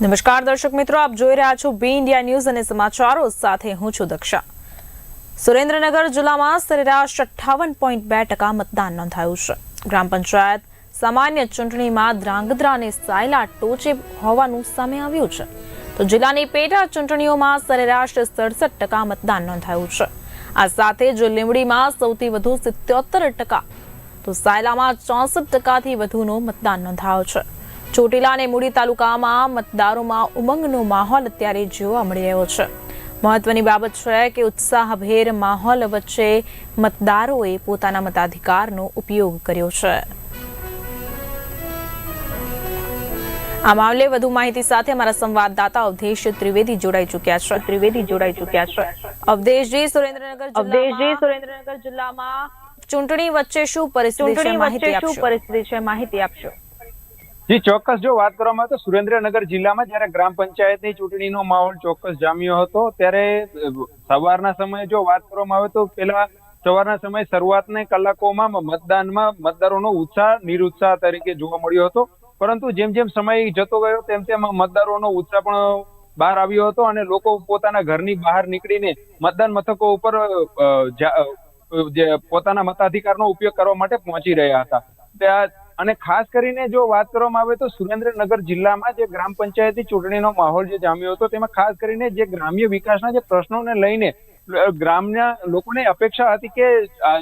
નમસ્કાર દર્શક મિત્રો, આપ જોઈ રહ્યા છો બી ઇન્ડિયા ન્યૂઝ અને સમાચારો સાથે હું છું દક્ષા. સુરેન્દ્રનગર જિલ્લામાં સરેરાશ અઠ્ઠાવન પોઈન્ટ બે ટકા મતદાન નોંધાયું છે. ગ્રામ પંચાયત સામાન્ય ચૂંટણીમાં ધ્રાંગધ્રા અને સાયલા ટોચે હોવાનું સામે આવ્યું છે. તો જિલ્લાની પેટા ચૂંટણીઓમાં સરેરાશ સડસઠ ટકા મતદાન નોંધાયું છે. આ સાથે જ લીંબડીમાં સૌથી વધુ સિત્યોતેર ટકા, તો સાયલામાં ચોસઠ ટકાથી વધુનો મતદાન નોંધાયો છે. ચોટીલા અને મૂડી તાલુકામાં મતદારોમાં ઉમંગનો માહોલ અત્યારે જોવા મળી રહ્યો છે. મહત્વની બાબત છે કે ઉત્સાહભેર માહોલ વચ્ચે મતદારોએ પોતાના મતાધિકારનો ઉપયોગ કર્યો છે. આ મામલે વધુ માહિતી સાથે અમારા સંવાદદાતા અવધેશ ત્રિવેદી જોડાઈ ચુક્યા છે. ત્રિવેદી જોડાઈ ચુક્યા છે. અવધેશજી સુરેન્દ્રનગર અવધેશજી સુરેન્દ્રનગર જિલ્લામાં ચૂંટણી વચ્ચે શું પરિસ્થિતિ છે? માહિતી આપશો પરિસ્થિતિ છે માહિતી આપશો જી, ચોક્કસ. જો વાત કરવામાં તો સુરેન્દ્રનગર જિલ્લામાં જ્યારે ગ્રામ પંચાયતની ચૂંટણીનો માહોલ ચોક્કસ જામ્યો હતો, ત્યારે સવારના સમયે જો વાત કરવામાં આવે તો પેલા સવારના સમયે શરૂઆતના કલાકોમાં મતદાનમાં મતદારોનો ઉત્સાહ, નિરુત્સાહ તરીકે જોવા મળ્યો હતો. પરંતુ જેમ જેમ સમય જતો ગયો, તેમ તેમ મતદારોનો ઉત્સાહ પણ બહાર આવ્યો હતો અને લોકો પોતાના ઘરની બહાર નીકળીને મતદાન મથકો ઉપર પોતાના મતાધિકારનો ઉપયોગ કરવા માટે પહોંચી રહ્યા હતા. અને ખાસ કરીને જો વાત કરવામાં આવે તો સુરેન્દ્રનગર જિલ્લામાં જે ગ્રામ પંચાયતી ચૂંટણીનો માહોલ જે જામ્યો હતો, તેમાં ખાસ કરીને જે ગ્રામ્ય વિકાસના જે પ્રશ્નોને લઈને ગ્રામના લોકોને અપેક્ષા હતી કે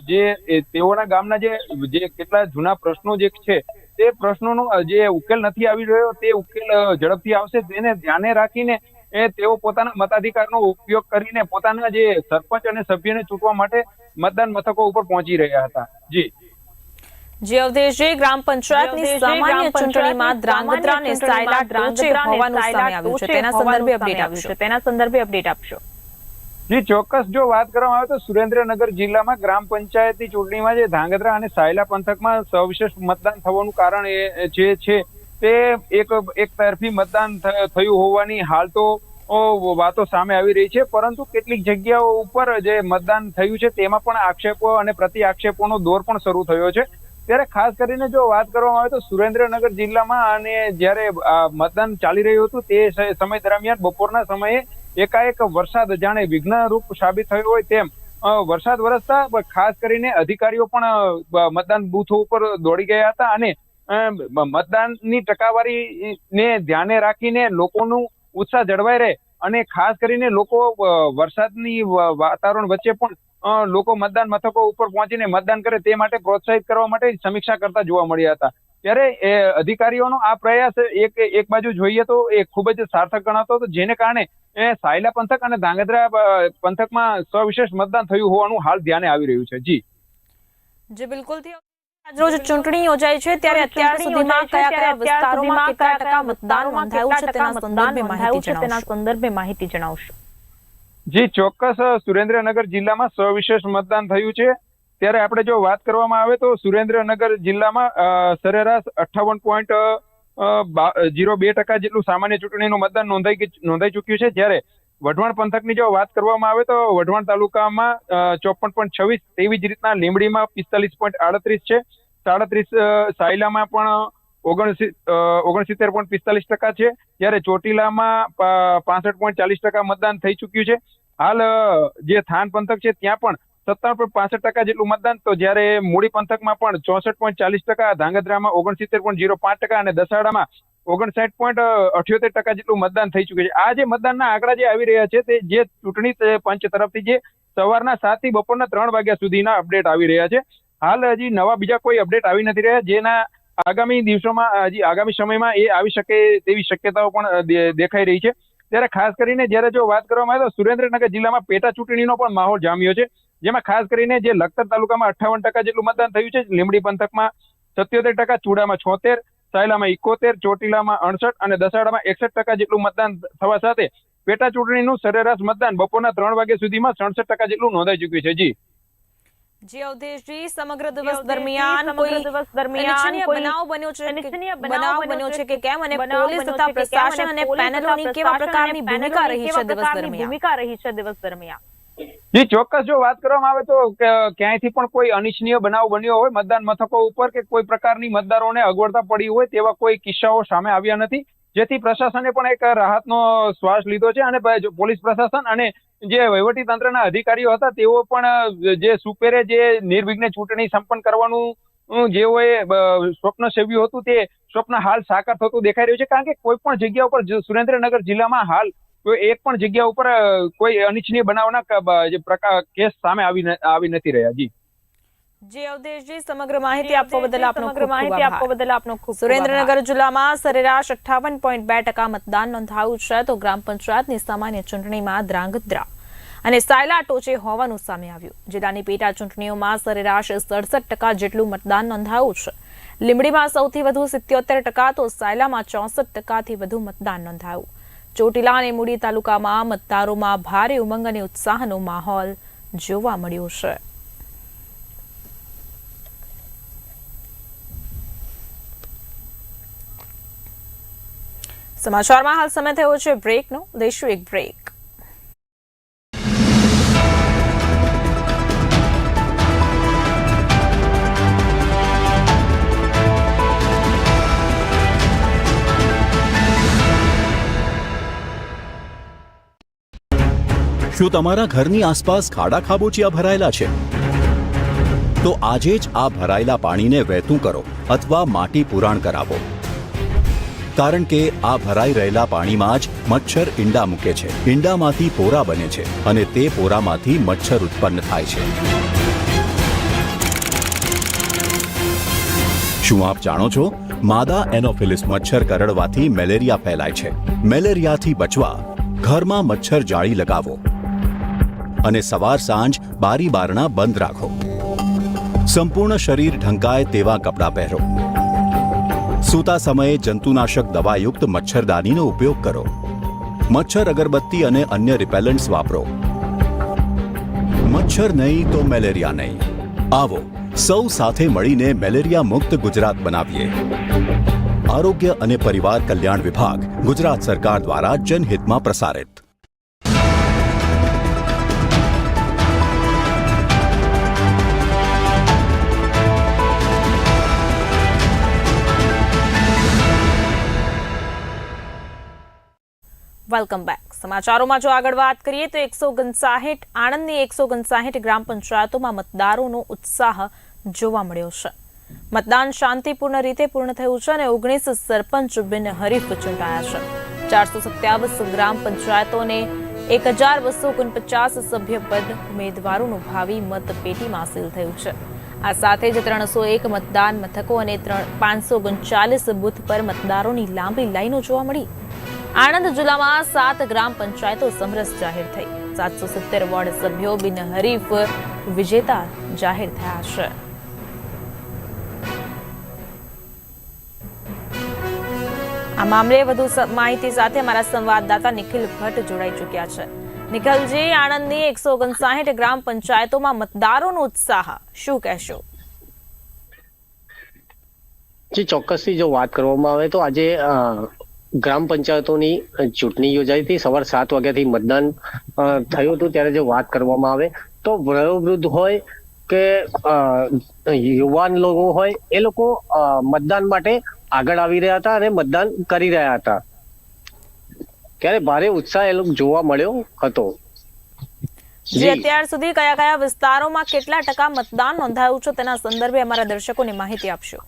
જે તેઓના ગામના જે જે કેટલા જૂના પ્રશ્નો જે છે, તે પ્રશ્નોનો જે ઉકેલ નથી આવી રહ્યો, તે ઉકેલ ઝડપથી આવશે. તેને ધ્યાને રાખીને, એ, તેઓ પોતાના મતાધિકારનો ઉપયોગ કરીને પોતાના જે સરપંચ અને સભ્યને ચૂંટવા માટે મતદાન મથકો ઉપર પહોંચી રહ્યા હતા. જી. જે અવધેશજી ગ્રામ પંચાયતની સામાન્ય ચૂંટણીમાં ધ્રાંગધ્રા અને સાયલા ટોચે હોવાનું સામે આવ્યું છે. તેના સંદર્ભે અપડેટ આપશો. તેના સંદર્ભે અપડેટ આપશો. જી ચોક્કસ. જો વાત કરવામાં આવે તો સુરેન્દ્રનગર જિલ્લામાં ગ્રામ પંચાયતની ચૂંટણીમાં જે ધાંગધ્રા અને સાયલા પંથકમાં સવિશેષ મતદાન થવાનું કારણ એ જે છે તે એક એક તરફી મતદાન થયું હોવાની હાલ તો વાતો સામે આવી રહી છે. પરંતુ કેટલીક જગ્યાઓ ઉપર જે મતદાન થયું છે તેમાં પણ આક્ષેપો અને પ્રતિ આક્ષેપોનો દોર પણ શરૂ થયો છે. ત્યારે ખાસ કરીને જો વાત કરવામાં આવે તો સુરેન્દ્રનગર જિલ્લામાં અને જ્યારે મતદાન ચાલી રહ્યું હતું તે સમય દરમિયાન બપોરના સમયે એકાએક વરસાદ જાણે વિઘ્નરૂપ સાબિત થયો હોય તેમ વરસાદ વરસતા ખાસ કરીને અધિકારીઓ પણ મતદાન બૂથો ઉપર દોડી ગયા હતા અને મતદાનની ટકાવારી ને ધ્યાને રાખીને લોકોનું ઉત્સાહ જળવાઈ રહે અને ખાસ કરીને લોકો વરસાદની વાતાવરણ વચ્ચે પણ લોકો મતદાન મથકો ઉપર પહોંચીને મતદાન કરે તે માટે પ્રોત્સાહિત કરવા માટે સમીક્ષા કરતા જોવા મળ્યા હતા. ત્યારે એ અધિકારીઓનો આ પ્રયાસ એક એક બાજુ જોઈએ તો એ ખૂબ જ સાર્થક ગણાતો હતો જેને કારણે એ સાયલા પંથક અને ધાંગધ્રા પંથકમાં સવિશેષ મતદાન થયું હોવાનું હાલ ધ્યાને આવી રહ્યું છે. જી. જે બિલકુલથી આજરોજ ચૂંટણી યોજાઈ છે ત્યારે અત્યાર સુધીમાં કયા કયા વિસ્તારોમાં કેટલા ટકા મતદાન નોંધાયું છે તેના સંદર્ભે માહિતી જણાવશો. જી ચોક્કસ સુરેન્દ્રનગર જિલ્લામાં સવિશેષ મતદાન થયું છે. ત્યારે આપણે જો વાત કરવામાં આવે તો સુરેન્દ્રનગર જિલ્લામાં સરેરાશ અઠ્ઠાવન પોઈન્ટ જીરો બે ટકા જેટલું સામાન્ય ચૂંટણીનું મતદાન નોંધાઈ નોંધાઈ ચૂક્યું છે. જ્યારે વઢવાણ પંથકની જો વાત કરવામાં આવે તો વઢવાણ તાલુકામાં ચોપન પોઈન્ટ છવ્વીસ તેવી જ રીતના લીંબડીમાં પિસ્તાલીસ પોઈન્ટ આડત્રીસ છે. સાડત્રીસ સાયલામાં પણ ઓગણસી ઓગણસિત્તેર પોઈન્ટ પિસ્તાલીસ ટકા છે. જ્યારે ચોટીલામાં પાસઠ પોઈન્ટ ચાલીસ ટકા મતદાન થઈ ચૂક્યું છે. હાલ, જે થાન પંથક છે, ત્યાં પણ સત્તાવન પોઈન્ટ પાસઠ ટકા જેટલું મતદાન. તો જ્યારે મૂડી પંથકમાં પણ ચોસઠ પોઈન્ટ ચાલીસ ટકા, ધાંગધ્રામાં ઓગણસિત્તેર પોઈન્ટ જીરો પાંચ ટકા અને દસાડામાં ઓગણસાઠ પોઈન્ટ અઠ્યોતેર ટકા જેટલું મતદાન થઈ ચૂક્યું છે. આ જે મતદાનના આંકડા જે આવી રહ્યા છે, તે જે ચૂંટણી પંચ તરફથી જે સવારના સાતથી બપોરના ત્રણ વાગ્યા સુધીના અપડેટ આવી રહ્યા છે. હાલ હજી નવા બીજા કોઈ અપડેટ આવી નથી રહ્યા. જેના આગામી દિવસોમાં, હજી આગામી સમયમાં એ આવી શકે તેવી શક્યતાઓ પણ દેખાઈ રહી છે. ત્યારે ખાસ કરીને જ્યારે જો વાત કરવામાં આવે તો સુરેન્દ્રનગર જિલ્લામાં પેટા ચૂંટણીનો પણ માહોલ જામ્યો છે. જેમાં ખાસ કરીને જે લખતર તાલુકામાં અઠ્ઠાવન ટકા જેટલું મતદાન થયું છે, લીંબડી પંથકમાં સત્યોતેર ટકા, ચૂડામાં છોતેર, સાયલામાં ઇકોતેર ચોટીલામાં અડસઠ અને દસાડામાં એકસઠ ટકા જેટલું મતદાન થવા સાથે પેટા ચૂંટણીનું સરેરાશ મતદાન બપોરના ત્રણ વાગ્યા સુધીમાં સડસઠ ટકા જેટલું નોંધાઈ ચૂક્યું છે. જી. જી અવધેશજી સમગ્ર દિવસ દરમિયાન કોઈ દિવસ દરમિયાન કોઈ બનાવ બન્યો છે બનાવ બન્યો છે કે કેમ અને પોલીસ તથા પ્રશાસન અને પેનલોની કેવા પ્રકારની ભૂમિકા રહી છે દિવસ દરમિયાન? ભૂમિકા રહી છે દિવસ દરમિયાન? જી ચોક્કસ જો વાત કરવામાં આવે તો ક્યાંયથી પણ કોઈ અનિચ્છનીય બનાવ બન્યો હોય મતદાન મથકો ઉપર કે કોઈ પ્રકારની મતદારોને અગવડતા પડી હોય તેવા કોઈ કિસ્સાઓ સામે આવ્યા નથી. જેથી પ્રશાસને પણ એક રાહતનો શ્વાસ લીધો છે અને પોલીસ પ્રશાસન અને જે વહીવટી તંત્રના અધિકારીઓ હતા, તેઓ પણ જે સુપેરે જે નિર્વિઘ્ને ચૂંટણી સંપન્ન કરવાનું જેઓએ સ્વપ્ન સેવ્યું હતું તે સ્વપ્ન હાલ સાકાર થતું દેખાઈ રહ્યું છે. કારણ કે કોઈ પણ જગ્યા ઉપર સુરેન્દ્રનગર જિલ્લામાં હાલ એક પણ જગ્યા ઉપર કોઈ અનિચ્છનીય બનાવના પ્રકાર કેસ સામે આવી આવી નથી રહ્યા. જી. જી અવધેશજી સમગ્ર માહિતી આપવા બદલ આપનો ખૂબ ખૂબ માહિતી આપવા બદલ આપનો ખૂબ ખૂબ સુરેન્દ્રનગર જિલ્લામાં સરેરાશ અઠ્ઠાવન પોઈન્ટ બે ટકા મતદાન નોંધાયું છે તો ગ્રામ પંચાયતની સામાન્ય ચૂંટણીમાં ધ્રાંગધ્રા અને સાયલા ટોચે હોવાનું સામે આવ્યું. જિલ્લાની પેટા ચૂંટણીઓમાં સરેરાશ સડસઠ ટકા જેટલું મતદાન નોંધાયું છે. લીંબડીમાં સૌથી વધુ સિત્યોતેર ટકા તો સાયલામાં ચોસઠ ટકાથી વધુ મતદાન નોંધાયું. ચોટીલા અને મૂડી તાલુકામાં મતદારોમાં ભારે ઉમંગ અને ઉત્સાહનો માહોલ જોવા મળ્યો છે. સમાચારમાં હાલ સમય થયો છે બ્રેકનો. લઈશું એક બ્રેક. શું તમારા ઘરની આસપાસ ખાડા ખાબોચિયા ભરાયેલા છે? તો આજે જ આ ભરાયેલા પાણીને વહેતું કરો અથવા માટી પુરાણ કરાવો. કારણ કે આ ભરાઈ રહેલા પાણીમાં જ મચ્છર ઈંડા મૂકે છે. ઈંડામાંથી પોરા બને છે અને તે પોરામાંથી મચ્છર ઉત્પન્ન થાય છે. શું આપ જાણો છો? માદા એનોફિલિસ મચ્છર કરડવાથી મેલેરિયા ફેલાય છે. મેલેરિયાથી બચવા ઘરમાં મચ્છર જાળી લગાવો અને સવાર સાંજ બારી બારણા બંધ રાખો. સંપૂર્ણ શરીર ઢંકાય તેવા કપડાં પહેરો. સૂતા સમયે જંતુનાશક દવાયુક્ત મચ્છરદાનીનો ઉપયોગ કરો. મચ્છર અગરબત્તી અને અન્ય રિપેલન્ટ્સ વાપરો. મચ્છર નહીં તો મેલેરિયા નહીં. આવો, સૌ સાથે મળીને મેલેરિયા મુક્ત ગુજરાત બનાવીએ. આરોગ્ય અને પરિવાર કલ્યાણ વિભાગ ગુજરાત સરકાર દ્વારા જનહિતમાં પ્રસારિત. વેલકમ બેક સમાચારોમાં જો આગળ વાત કરીએ તો એકસો ઓગણસાહીઠ આણંદની એકસો ઓગણસાહીઠ ગ્રામ પંચાયતોમાં મતદારોનો ઉત્સાહ જોવા મળ્યો છે. મતદાન શાંતિપૂર્ણ રીતે પૂર્ણ થયું છે અને ઓગણીસ સરપંચ બિન હરીફ ચૂંટાયા છે. ચારસો સત્યાવીસ ગ્રામ પંચાયતોને એક હજાર બસો ઓગણપચાસ સભ્યપદ ઉમેદવારોનું ભાવિ મતપેટીમાં સીલ થયું છે. આ સાથે જ ત્રણસો એક મતદાન મથકો અને ત્રણ પાંચસો ઓગણચાલીસ બૂથ પર મતદારોની લાંબી લાઈનો જોવા મળી. આણંદ જિલ્લામાં સાત ગ્રામ પંચાયતો સમરસ જાહેર થઈ. સાતસો સિત્તેર વોર્ડ સભ્યો બિનહરીફ વિજેતા જાહેર થયા છે. આ મામલે વધુ માહિતી સાથે અમારા સંવાદદાતા નિખિલ ભટ્ટ જોડાઈ ચૂક્યા છે. નિખિલજી, આણંદની એકસો ઓગણસાહીઠ ગ્રામ પંચાયતોમાં મતદારોનો ઉત્સાહ, શું કહેશો? ચોક્કસથી જો વાત કરવામાં આવે તો આજે ગ્રામ પંચાયતોની ચૂંટણી યોજાઈ હતી. સવાર સાત વાગ્યાથી મતદાન થયું હતું. ત્યારે જો વાત કરવામાં આવે તો વયોવૃદ્ધ હોય કે યુવાન લોકો હોય એ લોકો મતદાન માટે આગળ આવી રહ્યા હતા અને મતદાન કરી રહ્યા હતા. ત્યારે ભારે ઉત્સાહ એ લોકો જોવા મળ્યો હતો. જે. અત્યાર સુધી કયા કયા વિસ્તારોમાં કેટલા ટકા મતદાન નોંધાયું છે તેના સંદર્ભે અમારા દર્શકોને માહિતી આપશો.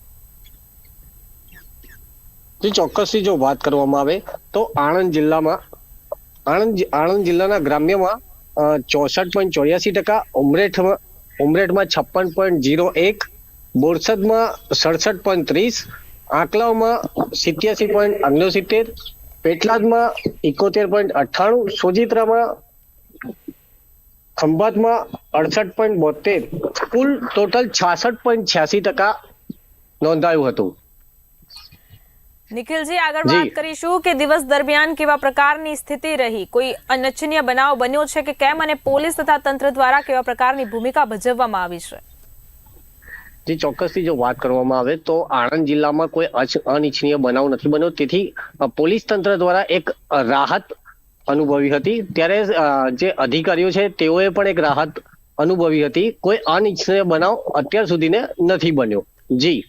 જો ચોક્કસથી જો વાત કરવામાં આવે તો આણંદ જિલ્લામાં, આણંદ આણંદ જિલ્લાના ગ્રામ્યમાં ચોસઠ પોઈન્ટ ચોર્યાસી ટકા, ઉમરેઠમાં ઉમરેઠમાં છપ્પન પોઈન્ટ જીરો એક, બોરસદમાં સડસઠ પોઈન્ટ ત્રીસ, આંકલાવમાં સિત્યાસી પોઈન્ટ અગ્નોસિત્તેર પેટલાદમાં એકોતેર પોઈન્ટ અઠ્ઠાણું, સોજિત્રામાં ખંભાતમાં અડસઠ પોઈન્ટ બોતેર કુલ ટોટલ છાસઠ પોઈન્ટ છ્યાસી ટકા નોંધાયું હતું. નિખિલજી આગળ વાત કરીશું કે દિવસ દરમિયાન કેવા પ્રકારની સ્થિતિ રહી? કોઈ અનિચ્છનીય બનાવ બન્યો છે કે કેમ અને પોલીસ તથા તંત્ર દ્વારા કેવા પ્રકારની ભૂમિકા ભજવવામાં આવી છે? જે ચોક્કસથી જો વાત કરવામાં આવે તો આણંદ જિલ્લામાં કોઈ અનિચ્છનીય બનાવ નથી બન્યો. તેથી પોલીસ તંત્ર દ્વારા એક રાહત અનુભવી હતી. ત્યારે જે અધિકારીઓ છે તેઓએ પણ એક રાહત અનુભવી હતી. કોઈ અનિચ્છનીય બનાવ અત્યાર સુધીને નથી બન્યો. જી.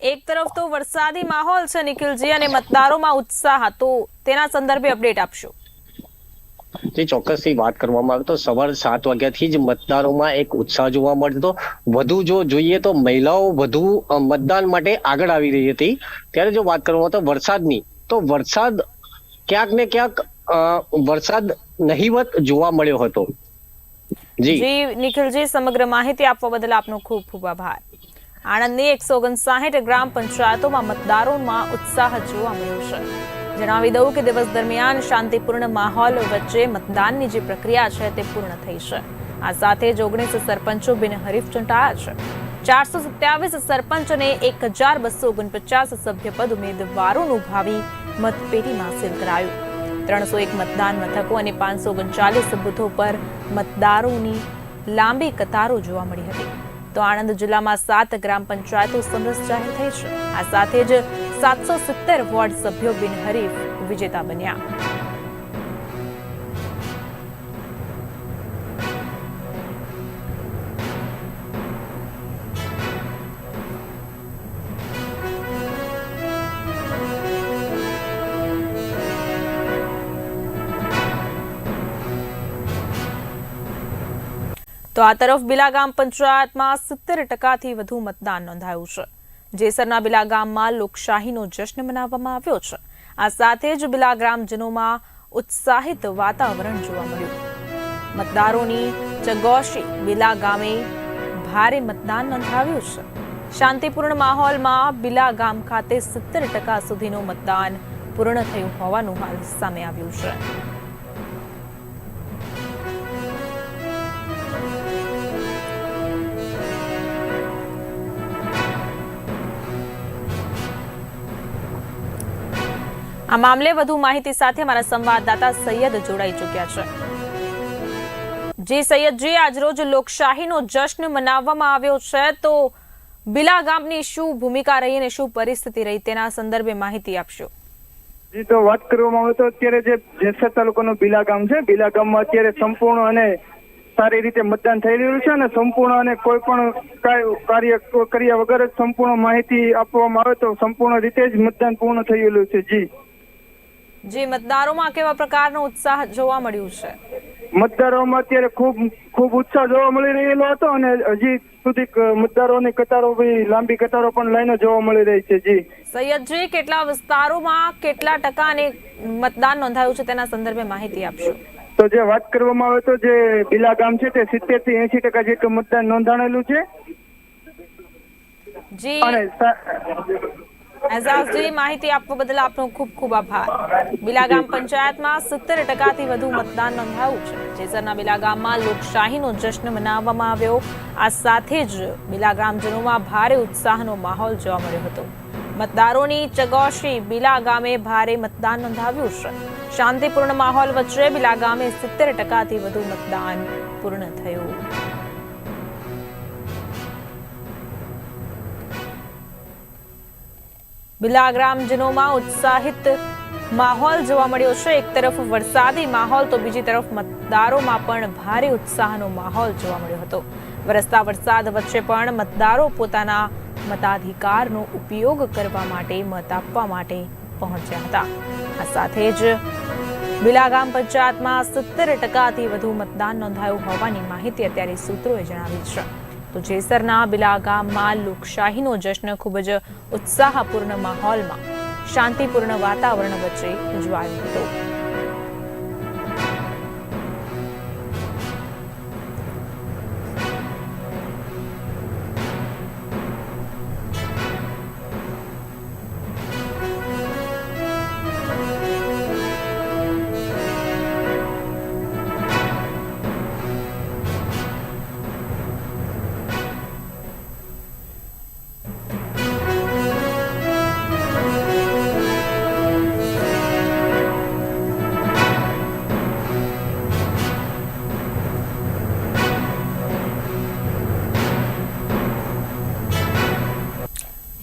એક તરફ તો વરસાદી માહોલ છે નિખિલજી અને મતદારોમાં ઉત્સાહ તો તેના સંદર્ભે અપડેટ આપશો. જે ચોક્કસથી વાત કરવામાં આવે તો સવાર સાત વાગ્યાથી જ મતદારોમાં એક ઉત્સાહ જોવા મળતો વધુ જો જોઈએ તો મહિલાઓ વધુ મતદાન માટે આગળ આવી રહી હતી. ત્યારે જો વાત કરવામાં તો વરસાદની તો વરસાદ ક્યાંક ને ક્યાંક વરસાદ નહીવત જોવા મળ્યો હતો. જી નિખિલજી સમગ્ર માહિતી આપવા બદલ આપનો ખૂબ ખૂબ આભાર. આણંદની એકસો ઓગણસાઠ ગ્રામ પંચાયતોમાં મતદારોમાં ઉત્સાહ જોવા મળ્યો છે. જણાવી દઉં કે દિવસ દરમિયાન શાંતિપૂર્ણ માહોલ વચ્ચે મતદાનની જે પ્રક્રિયા છે તે પૂર્ણ થઈ છે. આ સાથે જ ઓગણીસ સરપંચો બિનહરીફ ચૂંટાયા છે. ચારસો સત્યાવીસ સરપંચ અને એક હજાર બસો ઓગણપચાસ સભ્યપદ ઉમેદવારોનું ભાવિ મતપેટીમાં સીલ કરાયું. ત્રણસો એક મતદાન મથકો અને પાંચસો ઓગણચાલીસ બૂથો પર મતદારોની લાંબી કતારો જોવા મળી હતી. તો આણંદ જિલ્લામાં સાત ગ્રામ પંચાયતો સમરસ જાહેર થઈ છે. આ સાથે જ સાતસો સિત્તેર વોર્ડ સભ્યો બિનહરીફ વિજેતા બન્યા. તો આ તરફ બિલા પંચાયતમાં સિત્તેર ટકાથી વધુ મતદાન નોંધાયું છે. જેસરના બિલા લોકશાહીનો જશ્ન મનાવવામાં આવ્યો છે. આ સાથે જ બિલા ઉત્સાહિત વાતાવરણ જોવા મળ્યું. મતદારોની ચગોશી બિલા ગામે ભારે મતદાન નોંધાવ્યું છે. શાંતિપૂર્ણ માહોલમાં બિલા ગામ ખાતે સિત્તેર ટકા સુધીનું મતદાન પૂર્ણ થયું હોવાનું હાલ સામે આવ્યું છે. આ મામલે વધુ માહિતી સાથે અમારા સંવાદદાતા સૈયદ જોડાઈ ચૂક્યા છે. જી સૈયદજી, આજરોજ લોકશાહીનો જશ્ન મનાવવામાં આવ્યો છે તો બિલા ગામની શું ભૂમિકા રહી અને શું પરિસ્થિતિ રહી તેના સંદર્ભે માહિતી આપશો. જી, તો વાત કરવામાં આવે તો અત્યારે જે જેસર તાલુકાનું બિલા ગામ છે, બિલા ગામમાં અત્યારે સંપૂર્ણ અને સારી રીતે મતદાન થઈ રહ્યું છે અને સંપૂર્ણ અને કોઈ પણ કાર્ય કર્યા વગર જ સંપૂર્ણ માહિતી આપવામાં આવે તો સંપૂર્ણ રીતે જ મતદાન પૂર્ણ થયેલું છે, જી. જી મતદારોમાં કેવા પ્રકારનો ઉત્સાહ જોવા મળ્યું છે? મતદારોમાં અત્યારે ખૂબ ખૂબ ઉત્સાહ જોવા મળી રહેલો હતો અને હજી સુધી મતદારોની કતારો લાંબી કતારો પણ લાઈનો જોવા મળી રહી છે જી. સૈયદજી કેટલા વિસ્તારોમાં કેટલા ટકા અને મતદાન નોંધાયું છે તેના સંદર્ભે માહિતી આપશો? તો જે વાત કરવામાં આવે તો જે બિલા ગામ છે તે સિત્તેરથી એસી ટકા જેટલું મતદાન નોંધાણેલું છે. જી. સા- માહિતી આપવા બદલ આપનો ખૂબ ખૂબ આભાર. બિલાગામ પંચાયતમાં સિત્તેર ટકાથી વધુ મતદાન નોંધાયું છે. જેસરના બિલાગામમાં લોકશાહીનો જશ્ન મનાવવામાં આવ્યો. આ સાથે જ બિલાગ્રામજનોમાં ભારે ઉત્સાહનો માહોલ જોવા મળ્યો હતો. મતદારોની ચગોશી બિલા ગામે ભારે મતદાન નોંધાવ્યું છે. શાંતિપૂર્ણ માહોલ વચ્ચે બિલા ગામે સિત્તેર ટકાથી વધુ મતદાન પૂર્ણ થયું. બિલા ગ્રામજનોમાં ઉત્સાહિત માહોલ જોવા મળ્યો છે. એક તરફ વરસાદી માહોલ તો બીજી તરફ મતદારોમાં પણ ભારે ઉત્સાહનો માહોલ જોવા મળ્યો હતો. વરસતા વરસાદ વચ્ચે પણ મતદારો પોતાના મતાધિકારનો ઉપયોગ કરવા માટે મત આપવા માટે પહોંચ્યા હતા. આ સાથે જ બિલાગામ પંચાયતમાં સિત્તેર ટકાથી વધુ મતદાન નોંધાયું હોવાની માહિતી અત્યારે સૂત્રોએ જણાવી છે. તો જેસરના બિલા ગામમાં લોકશાહીનો જશ્ન ખૂબ જ ઉત્સાહપૂર્ણ માહોલમાં શાંતિપૂર્ણ વાતાવરણ વચ્ચે ઉજવાયો હતો.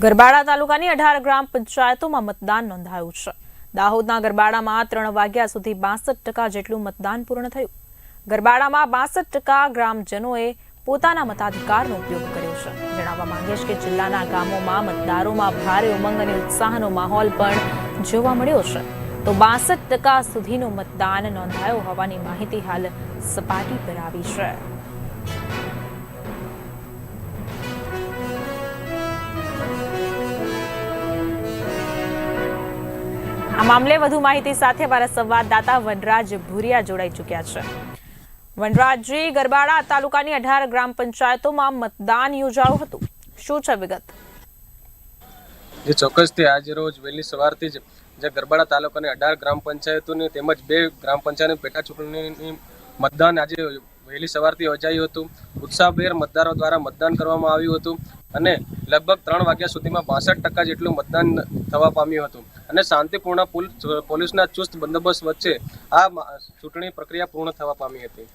ગરબાડા તાલુકાની અઢાર ગ્રામ પંચાયતોમાં મતદાન નોંધાયું છે. દાહોદના ગરબાડામાં ત્રણ વાગ્યા સુધી બાસઠ ટકા જેટલું મતદાન પૂર્ણ થયું. ગરબાડામાં બાસઠ ટકા ગ્રામજનોએ પોતાના મતાધિકારનો ઉપયોગ કર્યો છે. જણાવવા માંગીશ કે જિલ્લાના ગામોમાં મતદારોમાં ભારે ઉમંગ અને ઉત્સાહનો માહોલ પણ જોવા મળ્યો છે. તો બાસઠ ટકા સુધીનું મતદાન નોંધાયો હોવાની માહિતી હાલ સપાટી પર આવી છે. આ મામલે વધુ માહિતી સાથે અમારા સંવાદદાતા વનરાજ ભુરિયા જોડાઈ ચૂક્યા છે. વનરાજજી, ગરબાડા તાલુકાની અઢાર ગ્રામ પંચાયતોમાં મતદાન યોજાયું હતું. શું છે વિગત? જે ચોક્કસથી આજે રોજ વહેલી સવારથી જ જે ગરબાડા તાલુકાની અઢાર ગ્રામ પંચાયતોની તેમજ બે ગ્રામ પંચાયતની પેટા ચૂંટણીની મતદાન આજે વહેલી સવારથી યોજાયું હતું. ઉત્સાહભેર મતદારો દ્વારા મતદાન કરવામાં આવ્યું હતું અને લગભગ ત્રણ વાગ્યા સુધીમાં બાસઠ ટકા જેટલું મતદાન થવા પામ્યું હતું. અને શાંતિપૂર્ણ પુલ- પોલીસના ચુસ્ત બંદોબસ્ત વચ્ચે આ ચૂંટણી પ્રક્રિયા પૂર્ણ થવા પામી હતી.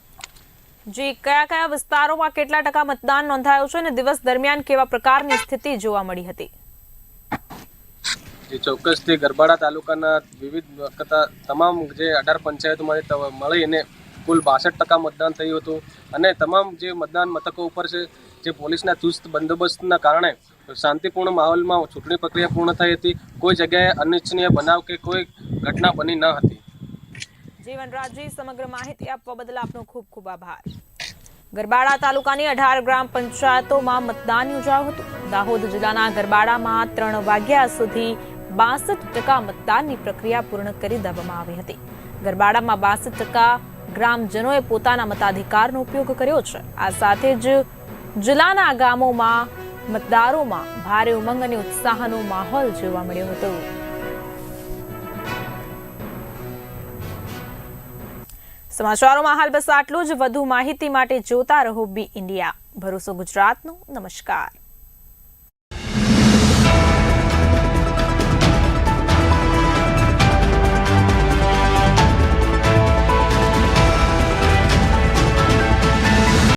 જી કયા કયા વિસ્તારોમાં કેટલા ટકા મતદાન નોંધાયું છે અને દિવસ દરમિયાન કેવા પ્રકારની સ્થિતિ જોવા મળી હતી? જે ચોક્કસથી ગરબાડા તાલુકાના વિવિધ વખત તમામ જે અઢાર પંચાયતોમાંથી મળીને કુલ બાસઠ ટકા મતદાન થયું હતું. અને તમામ જે મતદાન મથકો ઉપર છે જે પોલીસના ચુસ્ત બંદોબસ્તના કારણે શાંતિપૂર્ણ માહોલમાં ચૂંટણી પ્રક્રિયા પૂર્ણ થઈ હતી. કોઈ જગ્યાએ અનિચ્છનીય બનાવ કે કોઈ ઘટના બની ન હતી. જીવનરાજજી સમગ્ર માહિતી આપવા બદલ આપનો ખૂબ ખૂબ આભાર. ગરબાડા તાલુકાની અઢાર ગ્રામ પંચાયતોમાં મતદાન યોજાયું હતું. દાહોદ જિલ્લાના ગરબાડામાં ત્રણ વાગ્યા સુધી બાસઠ ટકા મતદાનની પ્રક્રિયા પૂર્ણ કરી દેવામાં આવી હતી. ગરબાડામાં બાસઠ ટકા ગ્રામજનોએ પોતાના મતાધિકારનો ઉપયોગ કર્યો છે. આ સાથે જ જિલ્લાના ગામોમાં મતદારોમાં ભારે ઉમંગ અને ઉત્સાહનો માહોલ જોવા મળ્યો હતો. સમાચારોમાં હાલ બસ આટલું જ. વધુ માહિતી માટે જોતા રહો બી ઇન્ડિયા. ભરોસો ગુજરાતનો. નમસ્કાર.